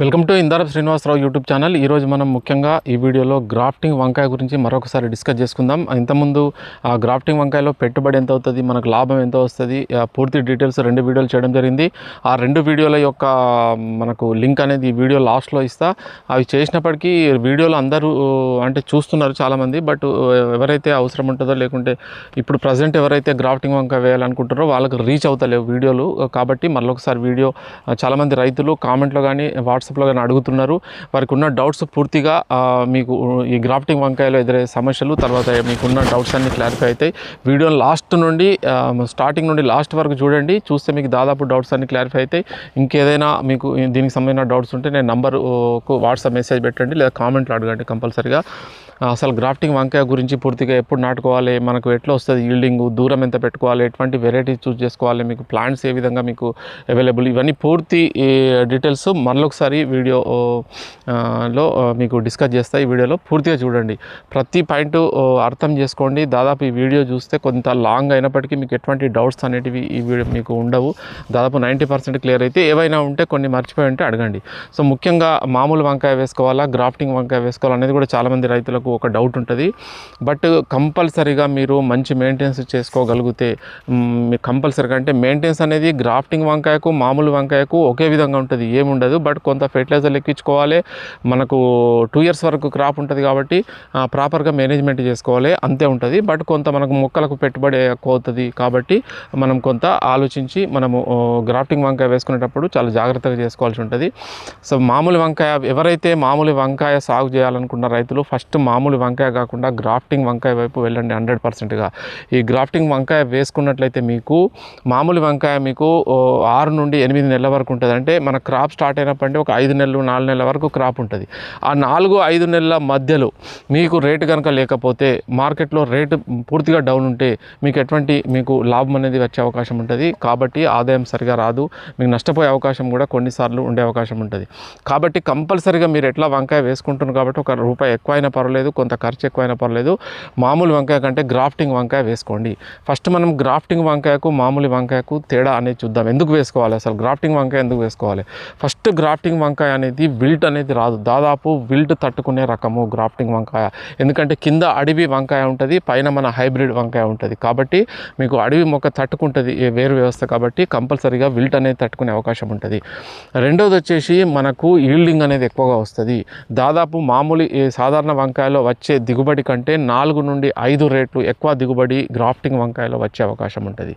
Welcome to Indarap Srinivasarao YouTube channel. ఈరోజు మనం ముఖ్యంగా ఈ వీడియోలో గ్రాఫ్టింగ్ వంకాయ గురించి మరొకసారి డిస్కస్ చేసుకుందాం. ఇంతకుముందు ఆ గ్రాఫ్టింగ్ వంకాయలో పెట్టుబడి ఎంత అవుతుంది మనకు లాభం ఎంత వస్తుంది పూర్తి డీటెయిల్స్ రెండు వీడియోలు చేయడం జరిగింది. ఆ రెండు వీడియోల యొక్క మనకు లింక్ అనేది ఈ వీడియో లాస్ట్లో ఇస్తా. అవి చేసినప్పటికీ వీడియోలు అందరూ అంటే చూస్తున్నారు చాలామంది బట్ ఎవరైతే అవసరం ఉంటుందో లేకుంటే ఇప్పుడు ప్రజెంట్ ఎవరైతే గ్రాఫ్టింగ్ వంకాయ వేయాలనుకుంటారో వాళ్ళకి రీచ్ అవుతలేవు వీడియోలు. కాబట్టి మరొకసారి వీడియో చాలామంది రైతులు కామెంట్లో కానీ వాట్సాప్లో కానీ అడుగుతున్నారు. వారికి ఉన్న డౌట్స్ పూర్తిగా మీకు ఈ గ్రాఫ్టింగ్ వంకాయలో ఎదురయ్యే సమస్యలు తర్వాత మీకున్న డౌట్స్ అన్ని క్లారిఫై అవుతాయి. వీడియో లాస్ట్ నుండి స్టార్టింగ్ నుండి లాస్ట్ వరకు చూడండి. చూస్తే మీకు దాదాపు డౌట్స్ అన్ని క్లారిఫై అవుతాయి. ఇంకేదైనా మీకు దీనికి సంబంధించిన డౌట్స్ ఉంటే నేను నంబర్కు వాట్సాప్ మెసేజ్ పెట్టండి లేదా కామెంట్లో అడగండి కంపల్సరీగా. అసలు గ్రాఫ్టింగ్ వంకాయ గురించి పూర్తిగా ఎప్పుడు నాటుకోవాలి? మనకు ఎట్లా వస్తుంది ఈల్డింగ్ దూరం ఎంత పెట్టుకోవాలి? ఎటువంటి వెరైటీస్ చూస్ చేసుకోవాలి? మీకు ప్లాంట్స్ ఏ విధంగా మీకు అవైలబుల్ ఇవన్నీ పూర్తి డీటెయిల్స్ మరొకసారి వీడియో లో మీకు డిస్కస్ చేస్తా. ఈ వీడియోలో పూర్తిగా చూడండి. ప్రతి పాయింట్ అర్థం చేసుకోండి. దాదాపు ఈ వీడియో చూస్తే కొంత లాంగ్ అయినప్పటికీ మీకు ఎటువంటి డౌట్స్ అనేటివి ఈ వీడియో మీకు ఉండవు. దాదాపు నైంటీ పర్సెంట్ క్లియర్ అయితే ఏవైనా ఉంటే కొన్ని మర్చిపోయి ఉంటే అడగండి. సో ముఖ్యంగా మామూలు వంకాయ వేసుకోవాలా? గ్రాఫ్టింగ్ వంకాయ వేసుకోవాలా? అనేది కూడా చాలామంది రైతులకు ఒక డౌట్ ఉంటుంది. బట్ కంపల్సరీగా మీరు మంచి మెయింటెనెన్స్ చేసుకోగలిగితే మ్, కంపల్సరీగా అంటే మెయింటెనెన్స్ అనేది గ్రాఫ్టింగ్ వంకాయకు మామూలు వంకాయకు ఒకే విధంగా ఉంటుంది. ఏముండదు బట్ కొంత ఫెర్టిలైజర్లు ఎక్కించుకోవాలి మనకు టూ ఇయర్స్ వరకు క్రాప్ ఉంటుంది కాబట్టి ప్రాపర్గా మేనేజ్మెంట్ చేసుకోవాలి. అంతే ఉంటుంది. బట్ కొంత మనకు మొక్కలకు పెట్టుబడి ఎక్కువ అవుతుంది కాబట్టి మనం కొంత ఆలోచించి మనము గ్రాఫ్టింగ్ వంకాయ వేసుకునేటప్పుడు చాలా జాగ్రత్తగా చేసుకోవాల్సి ఉంటుంది. సో మామూలు వంకాయ ఎవరైతే మామూలు వంకాయ సాగు చేయాలనుకున్న రైతులు ఫస్ట్ మామూలు వంకాయ కాకుండా గ్రాఫ్టింగ్ వంకాయ వైపు వెళ్ళండి హండ్రెడ్ పర్సెంట్గా. ఈ గ్రాఫ్టింగ్ వంకాయ వేసుకున్నట్లయితే మీకు మామూలు వంకాయ మీకు ఆరు నుండి ఎనిమిది నెలల వరకు ఉంటుంది. అంటే మన క్రాప్ స్టార్ట్ అయినప్పటి ఒక ఐదు నెలలు నాలుగు నెలల వరకు క్రాప్ ఉంటుంది. ఆ నాలుగు ఐదు నెలల మధ్యలో మీకు రేటు కనుక లేకపోతే మార్కెట్లో రేటు పూర్తిగా డౌన్ ఉంటే మీకు ఎటువంటి మీకు లాభం అనేది వచ్చే అవకాశం ఉంటుంది. కాబట్టి ఆదాయం సరిగా రాదు. మీకు నష్టపోయే అవకాశం కూడా కొన్నిసార్లు ఉండే అవకాశం ఉంటుంది. కాబట్టి కంపల్సరిగా మీరు ఎట్లా వంకాయ వేసుకుంటున్నారు కాబట్టి ఒక రూపాయి ఎక్కువైనా పర్వాలేదు. కొంత ఖర్చు ఎక్కువైనా పర్లేదు. మామూలు వంకాయ కంటే గ్రాఫ్టింగ్ వంకాయ వేసుకోండి. ఫస్ట్ మనం గ్రాఫ్టింగ్ వంకాయకు మామూలు వంకాయకు తేడా అనేది చూద్దాం. ఎందుకు వేసుకోవాలి అసలు? గ్రాఫ్టింగ్ వంకాయ ఎందుకు వేసుకోవాలి? ఫస్ట్ గ్రాఫ్టింగ్ వంకాయ అనేది విల్ట్ అనేది రాదు. దాదాపు విల్ట్ తట్టుకునే రకము గ్రాఫ్టింగ్ వంకాయ. ఎందుకంటే కింద అడవి వంకాయ ఉంటుంది పైన మన హైబ్రిడ్ వంకాయ ఉంటుంది. కాబట్టి మీకు అడవి మొక్క తట్టుకుంటుంది వేరు వ్యవస్థ కాబట్టి కంపల్సరీగా విల్ట్ అనేది తట్టుకునే అవకాశం ఉంటుంది. రెండోది వచ్చేసి మనకు ఈల్డింగ్ అనేది ఎక్కువగా వస్తుంది. దాదాపు మామూలు సాధారణ వంకాయలు వచ్చే దిగుబడి కంటే నాలుగు నుండి ఐదు రేట్లు ఎక్కువ దిగుబడి గ్రాఫ్టింగ్ వంకాయలో వచ్చే అవకాశం ఉంటుంది.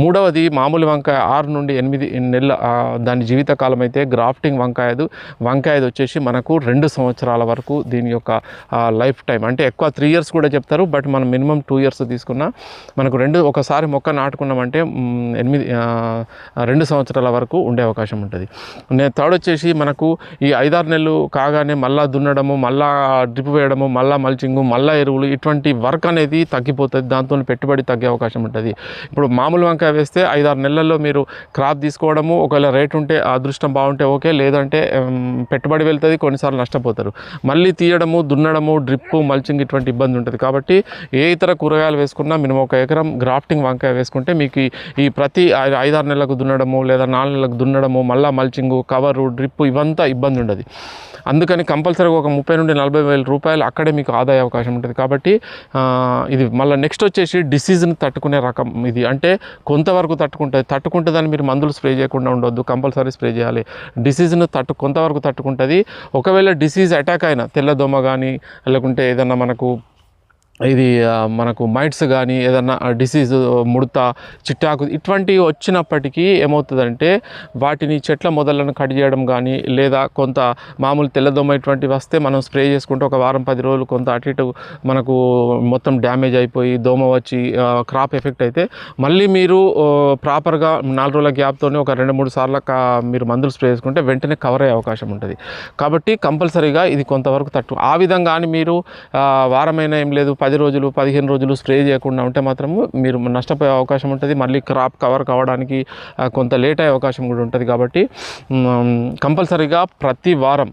మూడవది మామూలు వంకాయ ఆరు నుండి ఎనిమిది నెలల దాని జీవితకాలం అయితే గ్రాఫ్టింగ్ వంకాయదు. వంకాయది వచ్చేసి మనకు రెండు సంవత్సరాల వరకు దీని యొక్క లైఫ్ టైం అంటే ఎక్కువ త్రీ ఇయర్స్ కూడా చెప్తారు బట్ మనం మినిమం టూ ఇయర్స్ తీసుకున్నా మనకు రెండు ఒకసారి మొక్క నాటుకున్నామంటే ఎనిమిది రెండు సంవత్సరాల వరకు ఉండే అవకాశం ఉంటుంది. నేను థర్డ్ వచ్చేసి మనకు ఈ ఐదారు నెలలు కాగానే మళ్ళా దున్నడము మళ్ళా డ్రిప్ వేయడము మళ్ళీ మల్చింగు మళ్ళా ఎరువులు ఇటువంటి వర్క్ అనేది తగ్గిపోతుంది. దాంతో పెట్టుబడి తగ్గే అవకాశం ఉంటుంది. ఇప్పుడు మామూలు వంకాయ వేస్తే ఐదారు నెలల్లో మీరు క్రాప్ తీసుకోవడము ఒకవేళ రేట్ ఉంటే అదృష్టం బాగుంటే ఓకే లేదంటే పెట్టుబడి వెళ్తుంది కొన్నిసార్లు నష్టపోతారు. మళ్ళీ తీయడము దున్నడము డ్రిప్పు మల్చింగ్ ఇటువంటి ఇబ్బంది ఉంటుంది. కాబట్టి ఏ ఇతర కూరగాయలు వేసుకున్నా మినిమం ఒక ఎకరం గ్రాఫ్టింగ్ వంకాయ వేసుకుంటే మీకు ఈ- ప్రతి ఐదారు నెలలకు దున్నడము లేదా నాలుగు నెలలకు దున్నడము మళ్ళీ మల్చింగు కవరు డ్రిప్పు ఇవంతా ఇబ్బంది ఉండదు. అందుకని కంపల్సరీగా ఒక ముప్పై నుండి నలభై వేల రూపాయలు అక్కడే మీకు ఆదాయ అవకాశం ఉంటుంది. కాబట్టి ఇది మళ్ళీ నెక్స్ట్ వచ్చేసి డిసీజ్ని తట్టుకునే రకం ఇది. అంటే కొంతవరకు తట్టుకుంటుంది. తట్టుకుంటుందని మీరు మందులు స్ప్రే చేయకుండా ఉండొద్దు. కంపల్సరీ స్ప్రే చేయాలి. డిసీజ్ను తట్టు కొంతవరకు తట్టుకుంటుంది. ఒకవేళ డిసీజ్ అటాక్ అయినా తెల్లదోమ కానీ లేకుంటే ఏదన్నా మనకు ఇది మనకు మైట్స్ కానీ ఏదన్నా డిసీజ్ ముడత చిట్టాకు ఇటువంటివి వచ్చినప్పటికీ ఏమవుతుందంటే వాటిని చెట్ల మొదలను కట్ చేయడం కానీ లేదా కొంత మామూలు తెల్లదొమ్మ ఇటువంటివి వస్తే మనం స్ప్రే చేసుకుంటే ఒక వారం పది రోజులు కొంత అటు ఇటు మనకు మొత్తం డ్యామేజ్ అయిపోయి దోమ వచ్చి క్రాప్ ఎఫెక్ట్ అయితే మళ్ళీ మీరు ప్రాపర్గా నాలుగు రోజుల గ్యాప్తోనే ఒక రెండు మూడు సార్లు మీరు మందులు స్ప్రే చేసుకుంటే వెంటనే కవర్ అయ్యే అవకాశం ఉంటుంది. కాబట్టి కంపల్సరీగా ఇది కొంతవరకు తట్టు. ఆ విధంగా మీరు వారమైన వారమైనా ఏం లేదు పది పది రోజులు పదిహేను రోజులు స్ప్రే చేయకుండా ఉంటే మాత్రము మీరు నష్టపోయే అవకాశం ఉంటుంది. మళ్ళీ క్రాప్ కవర్ కావడానికి కొంత లేట్ అయ్యే అవకాశం కూడా ఉంటుంది. కాబట్టి కంపల్సరీగా ప్రతి వారం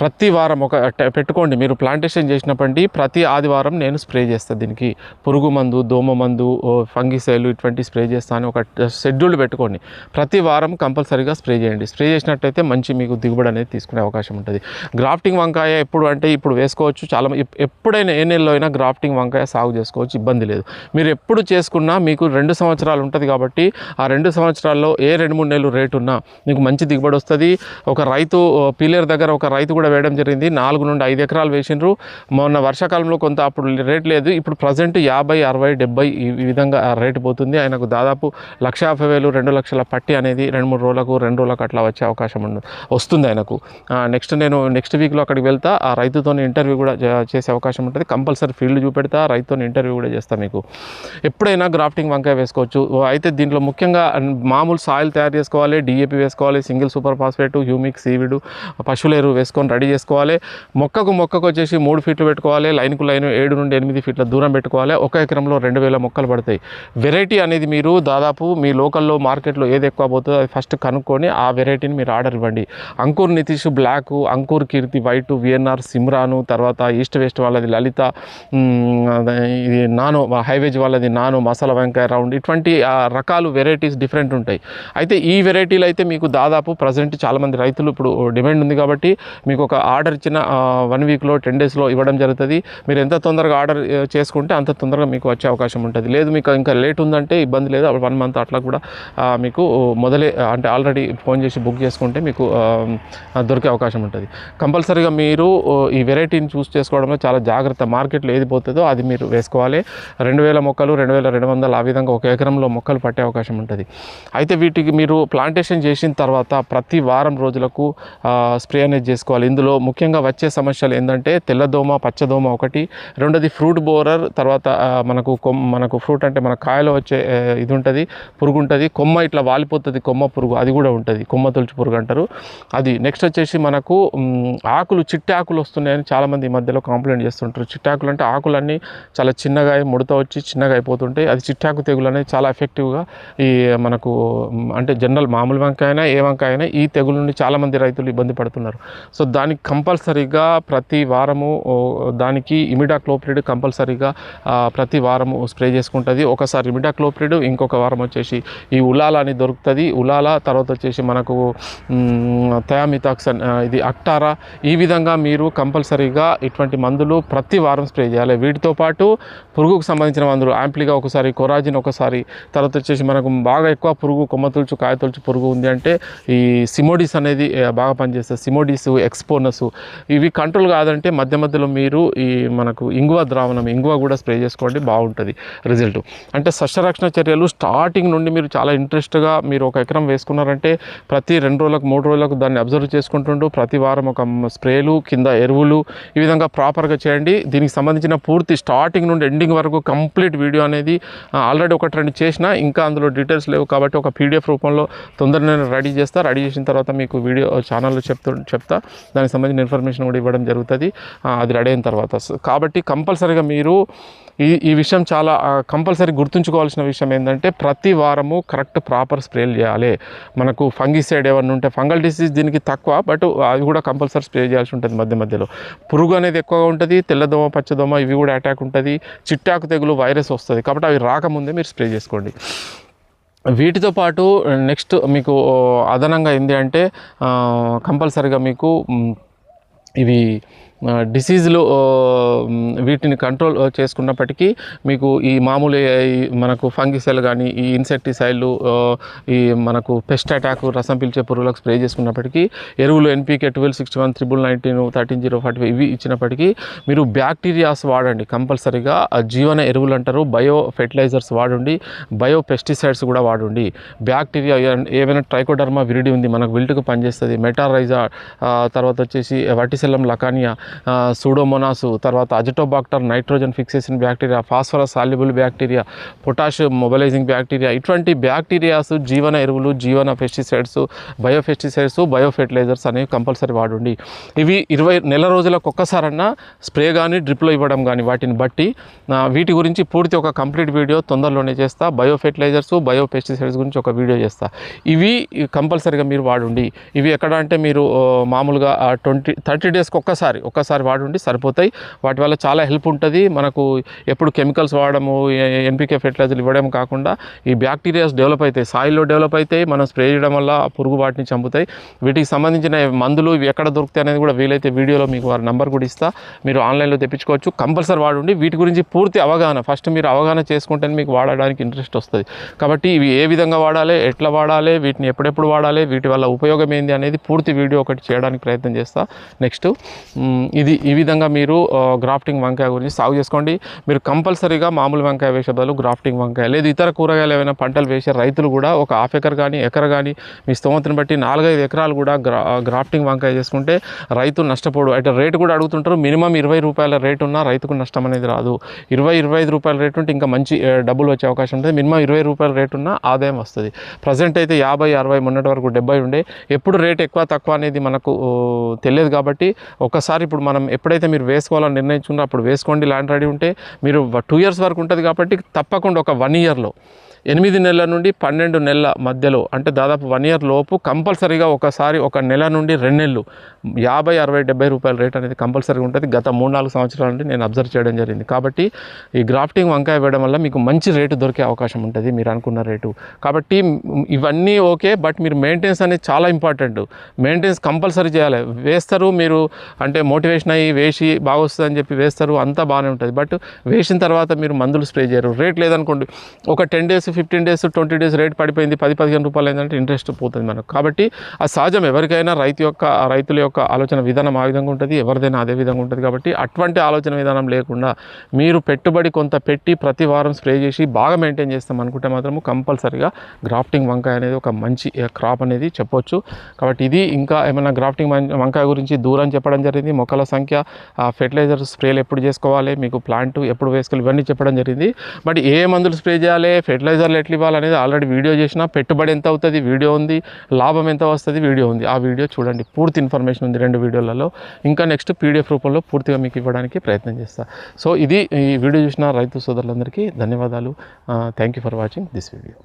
ప్రతి వారం ఒక పెట్టుకోండి. మీరు ప్లాంటేషన్ చేసినప్పటి ప్రతి ఆదివారం నేను స్ప్రే చేస్తాను దీనికి. పురుగు మందు దోమ మందు ఫంగిసైలు ఇటువంటి స్ప్రే చేస్తాను ఒక షెడ్యూల్ పెట్టుకోండి. ప్రతి వారం కంపల్సరీగా స్ప్రే చేయండి. స్ప్రే చేసినట్టయితే మంచి మీకు దిగుబడి అనేది తీసుకునే అవకాశం ఉంటుంది. గ్రాఫ్టింగ్ వంకాయ ఎప్పుడు అంటే ఇప్పుడు వేసుకోవచ్చు. చాలా ఎప్పుడైనా ఏ నెలలో అయినా గ్రాఫ్టింగ్ వంకాయ సాగు చేసుకోవచ్చు. ఇబ్బంది లేదు. మీరు ఎప్పుడు చేసుకున్నా మీకు రెండు సంవత్సరాలు ఉంటుంది కాబట్టి ఆ రెండు సంవత్సరాల్లో ఏ రెండు మూడు నెలలు రేటు ఉన్నా మీకు మంచి దిగుబడి వస్తుంది. ఒక రైతు పీలేరు దగ్గర ఒక రైతు కూడా వేయడం జరిగింది. నాలుగు నుండి ఐదు ఎకరాలు వేసిండ్రు. మొన్న వర్షాకాలంలో కొంత అప్పుడు రేట్ లేదు. ఇప్పుడు ప్రజెంట్ యాభై అరవై డెబ్బై ఈ విధంగా రేటు పోతుంది. ఆయనకు దాదాపు లక్ష యాభై వేలు రెండు లక్షల పట్టి అనేది రెండు మూడు రోజులకు రెండు రోజులకు అట్లా వచ్చే అవకాశం ఉంది వస్తుంది ఆయనకు. నెక్స్ట్ నేను నెక్స్ట్ వీక్లో అక్కడికి వెళ్తా. ఆ రైతుతో ఇంటర్వ్యూ కూడా చేసే అవకాశం ఉంటుంది. కంపల్సరీ ఫీల్డ్ చూపెడతా. రైతుతో ఇంటర్వ్యూ కూడా చేస్తా మీకు. ఎప్పుడైనా గ్రాఫ్టింగ్ వంకాయ వేసుకోవచ్చు. అయితే దీంట్లో ముఖ్యంగా మామూలు సాయిల్ తయారు చేసుకోవాలి డిఏపి వేసుకోవాలి single super phosphate humic seaweed పశువుల ఎరువు వేసుకొని రెడీ చేసుకోవాలి. మొక్కకు మొక్కకు వచ్చేసి మూడు ఫీట్లు పెట్టుకోవాలి. లైన్కు లైన్ ఏడు నుండి ఎనిమిది ఫీట్ల దూరం పెట్టుకోవాలి. ఒక ఎకరంలో రెండు వేల మొక్కలు పడతాయి. వెరైటీ అనేది మీరు దాదాపు మీ లోకల్లో మార్కెట్లో ఏది ఎక్కువ పోతుందో అది ఫస్ట్ కనుక్కొని ఆ వెరైటీని మీరు ఆర్డర్ ఇవ్వండి. Ankur Nitish black Ankur Kirti white VNR సిమ్రాను తర్వాత ఈస్ట్ వెస్ట్ వాళ్ళది లలిత ఇది నానో హైవేజ్ వాళ్ళది నానో మసాలా వంకాయ రౌండ్ ఇటువంటి రకాలు వెరైటీస్ డిఫరెంట్ ఉంటాయి. అయితే ఈ వెరైటీలు అయితే మీకు దాదాపు ప్రజెంట్ చాలామంది రైతులు ఇప్పుడు డిమాండ్ ఉంది కాబట్టి మీకు ఒక ఆర్డర్ ఇచ్చిన వన్ వీక్లో టెన్ డేస్లో ఇవ్వడం జరుగుతుంది. మీరు ఎంత తొందరగా ఆర్డర్ చేసుకుంటే అంత తొందరగా మీకు వచ్చే అవకాశం ఉంటుంది. లేదు మీకు ఇంకా లేట్ ఉందంటే ఇబ్బంది లేదు. వన్ మంత్ అట్లా కూడా మీకు మొదలే అంటే ఆల్రెడీ ఫోన్ చేసి బుక్ చేసుకుంటే మీకు దొరికే అవకాశం ఉంటుంది. కంపల్సరీగా మీరు ఈ వెరైటీని చూస్ చేసుకోవడంలో చాలా జాగ్రత్త. మార్కెట్లో ఏది పోతుందో అది మీరు వేసుకోవాలి. రెండు వేల మొక్కలు రెండు వేల రెండు వందలు ఆ విధంగా ఒక ఎకరంలో మొక్కలు పట్టే అవకాశం ఉంటుంది. అయితే వీటికి మీరు ప్లాంటేషన్ చేసిన తర్వాత ప్రతి వారం రోజులకు స్ప్రే అనేది చేసుకోవాలి. ఇందులో ముఖ్యంగా వచ్చే సమస్యలు ఏంటంటే తెల్లదోమ పచ్చదోమ ఒకటి. రెండోది ఫ్రూట్ బోరర్ తర్వాత మనకు కొమ్ మనకు ఫ్రూట్ అంటే మన కాయలో వచ్చే ఇది ఉంటుంది పురుగు ఉంటుంది. కొమ్మ ఇట్లా వాలిపోతుంది కొమ్మ పురుగు అది కూడా ఉంటుంది. కొమ్మ తొలుచు పురుగు అంటారు. అది నెక్స్ట్ వచ్చేసి మనకు ఆకులు చిట్టి ఆకులు వస్తున్నాయని చాలామంది ఈ మధ్యలో కంప్లైంట్ చేస్తుంటారు. చిట్టాకులు అంటే ఆకులన్నీ చాలా చిన్నగా ముడత వచ్చి చిన్నగా అయిపోతుంటాయి. అది చిట్టాకు తెగులు అనేది చాలా ఎఫెక్టివ్గా ఈ మనకు అంటే జనరల్ మామూలు వంకాయ అయినా ఏ వంకాయ అయినా ఈ తెగులు నుండి చాలామంది రైతులు ఇబ్బంది పడుతున్నారు. సో దానికి కంపల్సరీగా ప్రతి వారము దానికి దానికి ఇమిడాక్లోప్రిడ్ కంపల్సరీగా ప్రతి వారము స్ప్రే చేసుకుంటుంది. ఒకసారి ఇమిడాక్లోప్రిడ్ ఇంకొక వారం వచ్చేసి ఈ ఉలాల అని దొరుకుతుంది. ఉలాల తర్వాత వచ్చేసి మనకు థయామితాక్సన్ ఇది అక్టారా. ఈ విధంగా మీరు కంపల్సరీగా ఇటువంటి మందులు ప్రతి వారం స్ప్రే చేయాలి. వీటితో పాటు పురుగుకు సంబంధించిన మందులు యాంప్లీగా ఒకసారి కొరాజిన్ ఒకసారి తర్వాత వచ్చేసి మనకు బాగా ఎక్కువ పురుగు కొమ్మ తులుచు కాయ తులుచు పురుగు ఉంది అంటే ఈ సిమోడిస్ అనేది బాగా పనిచేస్తుంది. సిమోడిస్ ఎక్స్పోనస్ ఇవి కంట్రోల్ కాదంటే మధ్య మధ్యలో మీరు ఈ మనకు ఇంగువ ద్రావణం ఇంగువ కూడా స్ప్రే చేసుకోండి బాగుంటుంది రిజల్ట్. అంటే సస్యరక్షణ చర్యలు స్టార్టింగ్ నుండి మీరు చాలా ఇంట్రెస్ట్గా మీరు ఒక ఎకరం వేసుకున్నారంటే ప్రతి రెండు రోజులకు మూడు రోజులకు దాన్ని అబ్జర్వ్ చేసుకుంటుంటూ ప్రతి వారం ఒక స్ప్రేలు కింద ఎరువులు ఈ విధంగా ప్రాపర్గా చేయండి. దీనికి సంబంధించిన పూర్తి స్టార్టింగ్ నుండి ఎండింగ్ వరకు కంప్లీట్ వీడియో అనేది ఆల్రెడీ ఒకటి రెండు చేసిన ఇంకా అందులో డీటెయిల్స్ లేవు కాబట్టి ఒక పీడిఎఫ్ రూపంలో తొందరగా నేను రెడీ చేస్తా. రెడీ చేసిన తర్వాత మీకు వీడియో ఛానల్లో చెప్తూ చెప్తా. దానికి సంబంధించిన ఇన్ఫర్మేషన్ కూడా ఇవ్వడం జరుగుతుంది. అది రెడీ అయిన తర్వాత. కాబట్టి కంపల్సరీగా మీరు ఈ ఈ విషయం చాలా కంపల్సరీ గుర్తుంచుకోవాల్సిన విషయం ఏంటంటే ప్రతి వారము కరెక్ట్ ప్రాపర్ స్ప్రేలు చేయాలి. మనకు ఫంగిసైడ్ ఏమన్నా ఉంటే ఫంగల్ డిసీజ్ దీనికి తక్కువ బట్ అది కూడా కంపల్సరీ స్ప్రే చేయాల్సి ఉంటుంది మధ్య మధ్యలో. పురుగు అనేది ఎక్కువగా ఉంటుంది తెల్లదోమ పచ్చదోమ ఇవి కూడా అటాక్ ఉంటుంది. చిట్టాకు తెగులు వైరస్ వస్తుంది. కాబట్టి అవి రాకముందే మీరు స్ప్రే చేసుకోండి. వీటితో పాటు నెక్స్ట్ మీకు అదనంగా ఏంటి అంటే కంపల్సరీగా మీకు ఇవి డిసీజులు వీటిని కంట్రోల్ చేసుకున్నప్పటికీ మీకు ఈ మామూలు మనకు ఫంగిసైల్ కానీ ఈ ఇన్సెక్టిసైడ్లు ఈ మనకు పెస్ట్ అటాక్ రసం పిలిచే పురుగులకు స్ప్రే చేసుకున్నప్పటికీ ఎరువులు NPK twelve sixty one triple nineteen thirteen zero forty five ఇవి ఇచ్చినప్పటికీ మీరు బ్యాక్టీరియాస్ వాడండి కంపల్సరీగా. జీవన ఎరువులు అంటారు బయో ఫెర్టిలైజర్స్ వాడండి బయో పెస్టిసైడ్స్ కూడా వాడండి. బ్యాక్టీరియా ఏమైనా ట్రైకోడర్మా విరిడి ఉంది మనకు విల్టుకు పనిచేస్తుంది మెటారైజా తర్వాత వచ్చేసి వటిసెల్లం లకానియా సూడోమోనాసు తర్వాత azotobacter nitrogen fixation bacteria phosphorus soluble bacteria potassium mobilising bacteria ఇటువంటి బ్యాక్టీరియాస్ జీవన ఎరువులు జీవన pesticides bio pesticides bio fertilisers అనేవి కంపల్సరీ వాడండి. ఇవి ఇరవై నెల రోజులకు ఒక్కసారన్నా స్ప్రే కానీ డ్రిప్లో ఇవ్వడం కానీ వాటిని బట్టి వీటి గురించి పూర్తి ఒక కంప్లీట్ వీడియో తొందరలోనే చేస్తా. బయో ఫెర్టిలైజర్స్ బయో పెస్టిసైడ్స్ గురించి ఒక వీడియో చేస్తా. ఇవి కంపల్సరీగా మీరు వాడండి. ఇవి ఎక్కడ అంటే మీరు మామూలుగా ట్వంటీ థర్టీ ఫిఫ్టీ డేస్కి ఒక్కసారి ఒక్కసారి వాడుండి సరిపోతాయి. వాటి వల్ల చాలా హెల్ప్ ఉంటుంది. మనకు ఎప్పుడు కెమికల్స్ వాడము ఎన్పికే ఫెర్టిలైజర్లు ఇవ్వడం కాకుండా ఈ బ్యాక్టీరియాస్ డెవలప్ అవుతాయి సాయిల్లో డెవలప్ అవుతాయి మనం స్ప్రే చేయడం వల్ల పురుగు వాటిని చంపుతాయి. వీటికి సంబంధించిన మందులు ఇవి ఎక్కడ దొరుకుతాయి అనేది కూడా వీలైతే వీడియోలో మీకు వారి నంబర్ కూడా ఇస్తా. మీరు ఆన్లైన్లో తెప్పించుకోవచ్చు. కంపల్సరీ వాడండి వీటి గురించి పూర్తి అవగాహన ఫస్ట్ మీరు అవగాహన చేసుకుంటేనే మీకు వాడడానికి ఇంట్రెస్ట్ వస్తుంది. కాబట్టి ఇవి ఏ విధంగా వాడాలి ఎట్లా వాడాలి వీటిని ఎప్పుడెప్పుడు వాడాలి వీటి వల్ల ఉపయోగం ఏంది అనేది పూర్తి వీడియో ఒకటి చేయడానికి ప్రయత్నం చేస్తా. Next next. ఇది ఈ విధంగా మీరు గ్రాఫ్టింగ్ వంకాయ గురించి సాగు చేసుకోండి. మీరు కంపల్సరీగా మామూలు వంకాయ వేసే బదులు గ్రాఫ్టింగ్ వంకాయ లేదు ఇతర కూరగాయలు ఏమైనా పంటలు వేసే రైతులు కూడా ఒక హాఫ్ ఎకర్ కానీ ఎకర్ కానీ మీ స్తోమతను బట్టి నాలుగైదు ఎకరాలు కూడా గ్రా గ్రాఫ్టింగ్ వంకాయ చేసుకుంటే రైతు నష్టపోడు. అయితే రేటు కూడా అడుగుతుంటారు మినిమం ఇరవై రూపాయల రేటు ఉన్నా రైతుకు నష్టం అనేది రాదు. ఇరవై ఇరవై ఐదు రూపాయల రేటు ఉంటే ఇంకా మంచి డబ్బులు వచ్చే అవకాశం ఉంటుంది. మినిమం ఇరవై రూపాయల రేటు ఉన్నా ఆదాయం వస్తుంది. ప్రజెంట్ అయితే యాభై అరవై మొన్నటి వరకు డెబ్బై ఉండే. ఎప్పుడు రేట్ ఎక్కువ తక్కువ అనేది మనకు తెలియదు కాబట్టి ఒకసారి ఇప్పుడు మనం ఎప్పుడైతే మీరు వేసుకోవాలని నిర్ణయించుకున్నారో అప్పుడు వేసుకోండి ల్యాండ్ రెడీ ఉంటే మీరు టూ ఇయర్స్ వరకు ఉంటుంది కాబట్టి తప్పకుండా ఒక వన్ ఇయర్లో. ఎనిమిది నెలల నుండి పన్నెండు నెలల మధ్యలో అంటే దాదాపు వన్ ఇయర్ లోపు కంపల్సరీగా ఒకసారి ఒక నెల నుండి రెండు నెలలు యాభై అరవై డెబ్బై రూపాయల రేట్ అనేది కంపల్సరీగా ఉంటుంది. గత మూడు నాలుగు సంవత్సరాల నుండి నేను అబ్జర్వ్ చేయడం జరిగింది. కాబట్టి ఈ గ్రాఫ్టింగ్ వంకాయ వేయడం వల్ల మీకు మంచి రేటు దొరికే అవకాశం ఉంటుంది మీరు అనుకున్న రేటు. కాబట్టి ఇవన్నీ ఓకే బట్ మీరు మెయింటెనెన్స్ అనేది చాలా ఇంపార్టెంట్. మెయింటెనెన్స్ కంపల్సరీ చేయాలి. వేస్తారు మీరు అంటే మోటివేషన్ అయ్యి వేసి బాగా వస్తుందని చెప్పి వేస్తారు అంతా బాగానే ఉంటుంది. బట్ వేసిన తర్వాత మీరు మందులు స్ప్రే చేయరు. రేట్ లేదనుకోండి ఒక ten days fifteen days twenty days rate పడిపోయింది. పది పదిహేను రూపాయలు ఏంటంటే ఇంట్రెస్ట్ పోతుంది మనకు. కాబట్టి ఆ సహజం ఎవరికైనా రైతు యొక్క రైతుల యొక్క ఆలోచన విధానం ఆ విధంగా ఉంటుంది ఎవరిదైనా అదే విధంగా ఉంటుంది. కాబట్టి అటువంటి ఆలోచన విధానం లేకుండా మీరు పెట్టుబడి కొంత పెట్టి ప్రతి వారం స్ప్రే చేసి బాగా మెయింటైన్ చేస్తాం అనుకుంటే మాత్రము కంపల్సరీగా గ్రాఫ్టింగ్ వంకాయ అనేది ఒక మంచి క్రాప్ అనేది చెప్పొచ్చు. కాబట్టి ఇది ఇంకా ఏమైనా గ్రాఫ్టింగ్ వంకాయ గురించి దూరం చెప్పడం జరిగింది. మొక్కల సంఖ్య ఫెర్టిలైజర్ స్ప్రేలు ఎప్పుడు చేసుకోవాలి మీకు ప్లాంట్ ఎప్పుడు వేసుకోవాలి ఇవన్నీ చెప్పడం జరిగింది. బట్ ఏ మందులు స్ప్రే చేయాలి ఫర్టిలైజర్లు ఎట్లా ఇవ్వాలి అనేది ఆల్రెడీ వీడియో చేసిన పెట్టుబడి ఎంత అవుతుంది వీడియో ఉంది లాభం ఎంత వస్తుంది వీడియో ఉంది. ఆ వీడియో చూడండి పూర్తి ఇన్ఫర్మేషన్ ఉంది రెండు వీడియోలలో ఇంకా నెక్స్ట్ పీడిఎఫ్ రూపంలో పూర్తిగా మీకు ఇవ్వడానికి ప్రయత్నం చేస్తాను సో ఇది ఈ వీడియో చూసిన రైతు సోదరులందరికీ ధన్యవాదాలు. Thank you for watching this video